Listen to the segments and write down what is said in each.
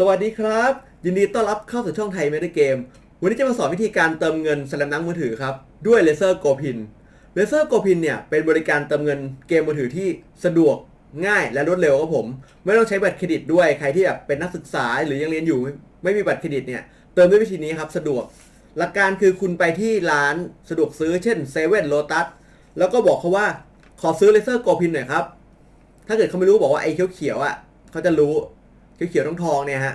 สวัสดีครับ ยินดีต้อนรับเข้าสู่ช่องไทยเมดเกม วันนี้จะมาสอนวิธีการเติมเงินสแลมดังมือถือครับ ด้วยเลเซอร์โกพินเลเซอร์โกพินเนี่ย เป็นบริการเติมเงินเกมมือถือที่สะดวกง่ายและรวดเร็วครับผม ไม่ต้องใช้บัตรเครดิตด้วยใครที่แบบเป็นนักศึกษาหรือยังเรียนอยู่ ไม่มีบัตรเครดิตเนี่ยเติมด้วยวิธีนี้ครับสะดวก หลักการคือคุณไปที่ร้านสะดวกซื้อเช่นเซเว่นโลตัสแล้วก็บอกเขาว่าขอซื้อเลเซอร์โกพินหน่อยครับถ้าเกิดเขาไม่รู้บอกว่าไอ้เขียวๆอะเขาจะรู้ เขียวๆทองทองๆเนี่ยฮะ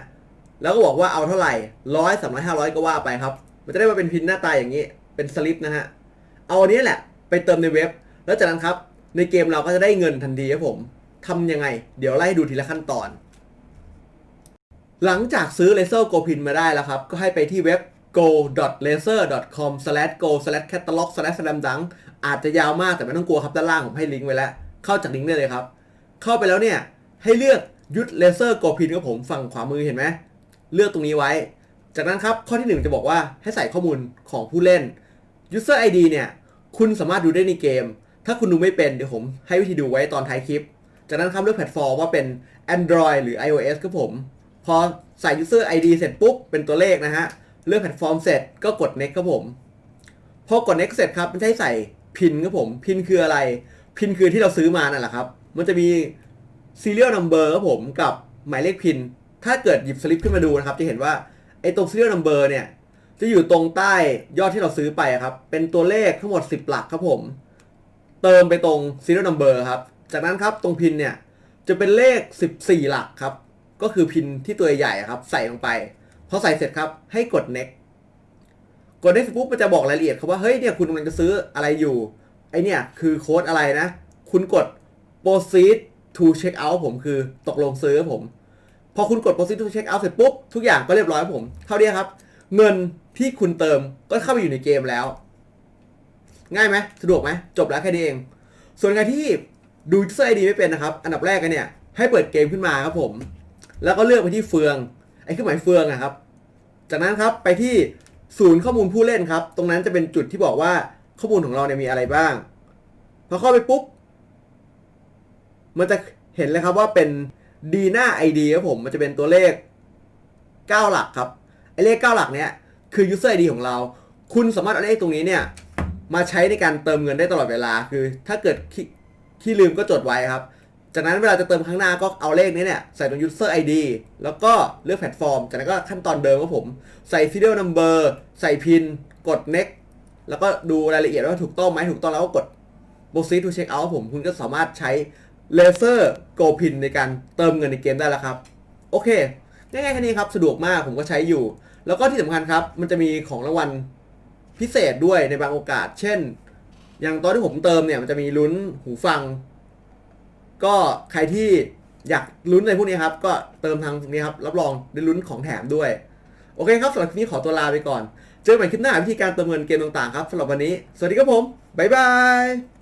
แล้วก็บอกว่าเอาเท่าไหร่ร้อยสามร้อยห้าร้อยก็ว่าไปครับ มันจะได้มาเป็นพินหน้าตายอย่างนี้เป็นสลิปนะฮะเอาอันนี้แหละไปเติมในเว็บ แล้วจากนั้นครับในเกมเราก็จะได้เงินทันทีครับผมทำยังไง เดี๋ยวไล่ดูทีละขั้นตอน หลังจากซื้อ Laser Go Pin มาได้แล้วครับ ก็ให้ไปที่เว็บ go.laser.com/go/catalog/slamdunk อาจจะยาวมากแต่ไม่ต้องกลัวครับ ด้านล่างผมให้ลิงก์ไว้แล้ว เข้าจากลิงก์ได้เลยครับ เข้าไปแล้วเนี่ย ให้เลือก ยุดเลเซอร์โกพินครับผมฝั่งขวามือเห็นไหมเลือกตรงนี้ไว้ จากนั้นครับข้อที่ 1 จะบอกว่าให้ใส่ข้อมูลของผู้เล่น User ID เนี่ยคุณสามารถดูได้ในเกม ถ้าคุณดูไม่เป็นเดี๋ยวผมให้วิธีดูไว้ตอนท้ายคลิป จากนั้นครับเลือกแพลตฟอร์มว่าเป็น Android หรือ iOS ครับผม พอใส่ User ID เสร็จปุ๊บเป็นตัวเลขนะฮะเลือกแพลตฟอร์มเสร็จก็กด next ครับผมพอกด next เสร็จครับมันจะให้ใส่พินครับผมพินคืออะไรพินคือที่เราซื้อมานั่นแหละครับ มันจะมี serial number ครับผมกับหมายเลขพิน ถ้าเกิดหยิบสลิปขึ้นมาดูนะครับ จะเห็นว่าไอ้ตรง serial number เนี่ย จะอยู่ตรงใต้ยอดที่เราซื้อไปครับ เป็นตัวเลขทั้งหมด 10 หลักครับผม เติมไปตรง serial number ครับ จากนั้นครับตรงพินเนี่ยจะเป็นเลข 14 หลักครับ ก็คือพินที่ตัวใหญ่ครับ ใส่ลงไปพอใส่เสร็จครับให้กด next กด next ปุ๊บมันจะบอกรายละเอียดครับว่าเฮ้ยเนี่ยคุณกำลังจะซื้ออะไรอยู่ไอเนี่ยคือโค้ดอะไรนะ คุณกด proceed to check out ผมคือตกลงซื้อครับผม พอคุณกด proceed to check out เสร็จปุ๊บ ทุกอย่างก็เรียบร้อยครับผม เท่านี้ครับ เงินที่คุณเติมก็เข้าไปอยู่ในเกมแล้ว ง่ายไหมสะดวกไหมจบแล้วแค่นี้เอง ส่วนใครที่ดู user ID ไม่เป็นนะครับ อันดับแรกกันเนี่ย ให้เปิดเกมขึ้นมาครับผม แล้วก็เลือกไปที่เฟือง ไอ้เครื่องหมายเฟืองนะครับ จากนั้นครับไปที่ศูนย์ข้อมูลผู้เล่นครับ ตรงนั้นจะเป็นจุดที่บอกว่าข้อมูลของเราเนี่ยมีอะไรบ้าง พอเข้าไปปุ๊บ มันจะเห็นเลยครับว่าเป็นดีหน้า ID ครับผม มันจะเป็นตัวเลข 9 หลักครับ ไอ้เลข 9 หลักเนี้ยคือ user ID ของเรา คุณสามารถเอาเลขตรงนี้เนี่ย มาใช้ในการเติมเงินได้ตลอดเวลา คือ ถ้าเกิดขี้ขี้ลืมก็จดไว้ครับ จากนั้นเวลาจะเติมข้างหน้าก็เอาเลขนี้เนี่ย ใส่ตรง user ID แล้วก็เลือกแพลตฟอร์ม จากนั้นก็ขั้นตอนเดิมครับผม ใส่ serial number ใส่พิน กด next แล้วก็ดูรายละเอียดว่าถูกต้องไหมถูกต้องแล้วก็กด proceed to check out ผม คุณก็สามารถใช้ laser go pin ในการเติมเงินในเกมได้แล้วครับ โอเค ง่ายๆแค่นี้ครับ สะดวกมากผมก็ใช้อยู่ แล้วก็ที่สำคัญครับ มันจะมีของรางวัลพิเศษด้วยในบางโอกาส เช่น อย่างตอนที่ผมเติมเนี่ย มันจะมีลุ้นหูฟัง ก็ใครที่อยากลุ้นในพวกนี้ครับ ก็เติมทางนี้ครับ รับรองได้ลุ้นของแถมด้วย โอเคครับสำหรับคลิปนี้ขอตัวลาไปก่อน เจอกันใหม่คลิปหน้าวิธีการเติมเงินเกมต่างๆครับสำหรับวันนี้ สวัสดีครับผม บ๊ายบาย